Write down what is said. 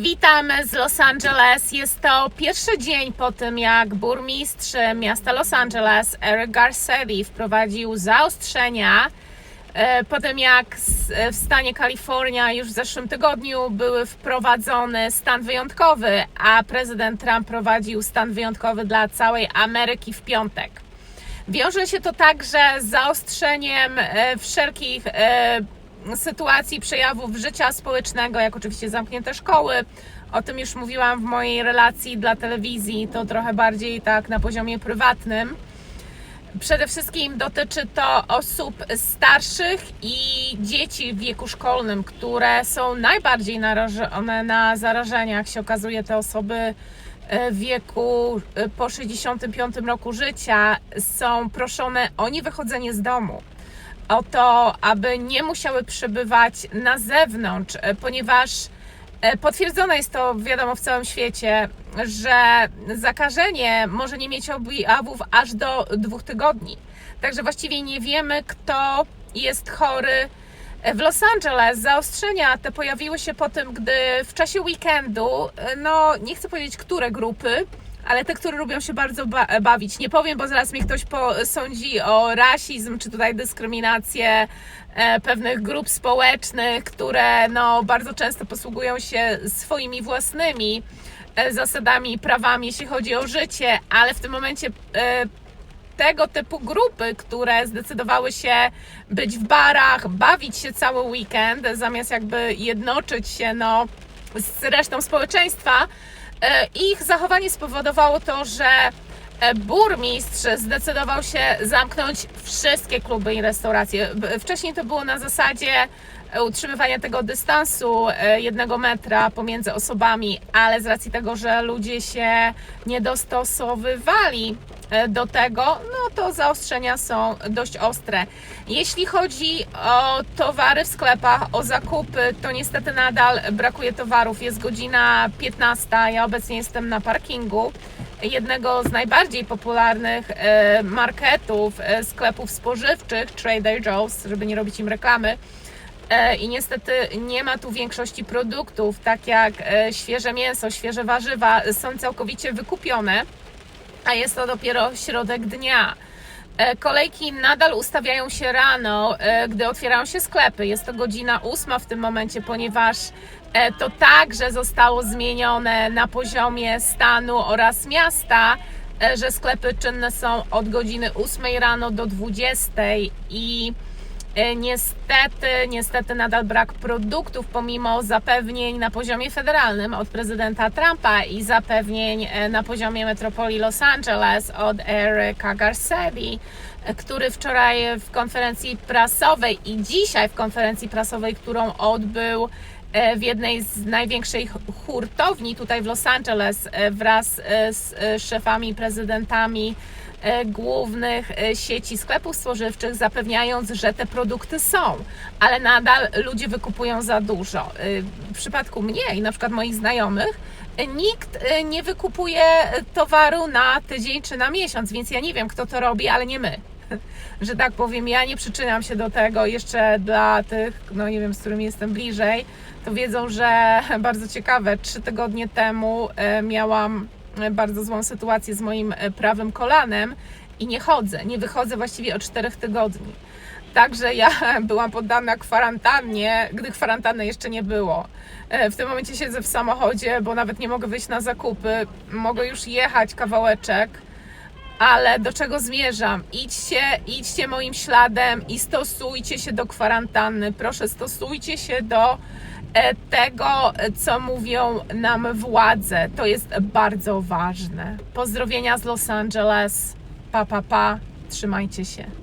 Witamy z Los Angeles. Jest to pierwszy dzień po tym, jak burmistrz miasta Los Angeles, Eric Garcetti, wprowadził zaostrzenia. e, Po tym, jak w stanie Kalifornia już w zeszłym tygodniu były wprowadzony stan wyjątkowy, a prezydent Trump prowadził stan wyjątkowy dla całej Ameryki w piątek. Wiąże się to także z zaostrzeniem e, wszelkich e, sytuacji, przejawów życia społecznego, jak oczywiście zamknięte szkoły. O tym już mówiłam w mojej relacji dla telewizji, to trochę bardziej tak na poziomie prywatnym. Przede wszystkim dotyczy to osób starszych i dzieci w wieku szkolnym, które są najbardziej narażone na zarażenia. Jak się okazuje, te osoby e, w wieku e, po 65 roku życia są proszone o niewychodzenie z domu. O to, aby nie musiały przebywać na zewnątrz, e, ponieważ E, Potwierdzone jest to, wiadomo, w całym świecie, że zakażenie może nie mieć objawów aż do dwóch tygodni. Także właściwie nie wiemy, kto jest chory. W Los Angeles zaostrzenia te pojawiły się po tym, gdy w czasie weekendu, e, no nie chcę powiedzieć, które grupy, ale te, które lubią się bardzo ba- bawić. Nie powiem, bo zaraz mnie ktoś posądzi o rasizm, czy tutaj dyskryminację e, pewnych grup społecznych, które no, bardzo często posługują się swoimi własnymi e, zasadami i prawami, jeśli chodzi o życie, ale w tym momencie e, tego typu grupy, które zdecydowały się być w barach, bawić się cały weekend, zamiast jakby jednoczyć się no, z resztą społeczeństwa, ich zachowanie spowodowało to, że e, burmistrz zdecydował się zamknąć wszystkie kluby i restauracje. Wcześniej to było na zasadzie e, utrzymywania tego dystansu e, jednego metra pomiędzy osobami, ale z racji tego, że ludzie się nie dostosowywali e, do tego, no to zaostrzenia są dość ostre. Jeśli chodzi o towary w sklepach, o zakupy, to niestety nadal brakuje towarów. Jest godzina 15, ja obecnie jestem na parkingu jednego z najbardziej popularnych e, marketów, e, sklepów spożywczych, Trader Joe's, żeby nie robić im reklamy. E, I niestety nie ma tu większości produktów, tak jak e, świeże mięso, świeże warzywa, są całkowicie wykupione, a jest to dopiero środek dnia. E, Kolejki nadal ustawiają się rano, e, gdy otwierają się sklepy. Jest to godzina ósma w tym momencie, ponieważ e, to także zostało zmienione na poziomie stanu oraz miasta, że sklepy czynne są od godziny 8 rano do 20 i Niestety, niestety nadal brak produktów, pomimo zapewnień na poziomie federalnym od prezydenta Trumpa i zapewnień e, na poziomie metropolii Los Angeles od Erica Garcetti, e, który wczoraj w konferencji prasowej i dzisiaj w konferencji prasowej, którą odbył e, w jednej z największych hurtowni tutaj w Los Angeles e, wraz e, z e, szefami, prezydentami e, głównych e, sieci sklepów spożywczych, zapewniając, że te produkty są, ale nadal ludzie wykupują za dużo. E, W przypadku mnie i na przykład moich znajomych, e, nikt e, nie wykupuje towaru na tydzień czy na miesiąc, więc ja nie wiem, kto to robi, ale nie my. Że tak powiem, ja nie przyczyniam się do tego jeszcze dla tych, no nie wiem, z którymi jestem bliżej, to wiedzą, że bardzo ciekawe, trzy tygodnie temu e, miałam e, bardzo złą sytuację z moim e, prawym kolanem i nie chodzę, nie wychodzę właściwie od czterech tygodni. Także ja byłam poddana kwarantannie, gdy kwarantanny jeszcze nie było. W tym momencie siedzę w samochodzie, bo nawet nie mogę wyjść na zakupy. Mogę już jechać kawałeczek, ale do czego zmierzam? Idźcie, idźcie moim śladem i stosujcie się do kwarantanny. Proszę, stosujcie się do e, tego, co mówią nam władze. To jest bardzo ważne. Pozdrowienia z Los Angeles. Pa, pa, pa. Trzymajcie się.